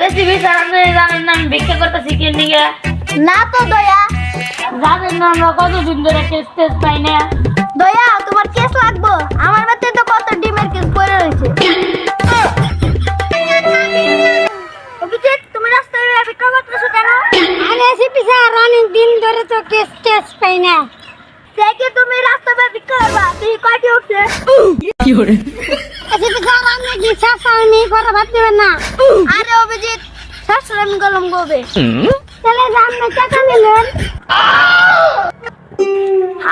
Recipe sir আপনি জানেন না আমি ভিক্ষা করতেছি কে নিয়ে? না তো দয়া। জানেন না আমরা কতদিন ধরে কেস টেস পাই না? দয়া তোমার কেস লাগবো? আমার বাড়িতে তো কত ডিমের কেস পড়ে রয়েছে। অভিজিৎ তুমি রাস্তায় ভিক্ষা করতেছো কেন? আরে সিপি স্যার অনেক দিন ধরে তো কেস টেস পাই না। দেখে তুমি রাস্তায় ভিক্ষা করবা তুই কয়টি উঠছে। সিপি স্যার আপনি কি শাসানি করে ভাত দেবেন না। আরে অভিজিৎ শাশুড়ি আমি গলম গোবে। তাহলে আপনি টাকা নিলেন।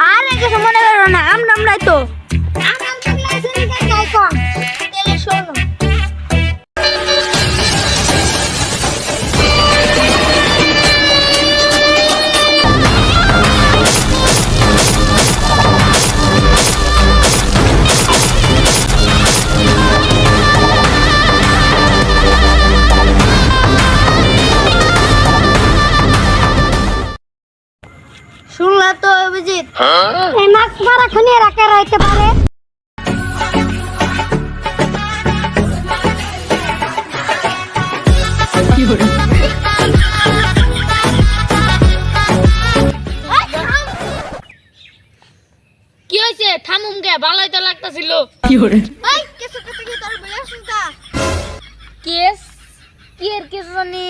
আরে কিছু মনে করো না আমরা আমরাই তো। শুনলা তো অভিজিৎ? এই মাছ মারা খুনিয়ে রাখা রইতে পারে। কি হয়েছে? থামুম গে ভালোই তো লাগতাছিল। এই কিছু কিছু কি তোর বলে শুনতা। কেস? কি এর কেস জানি?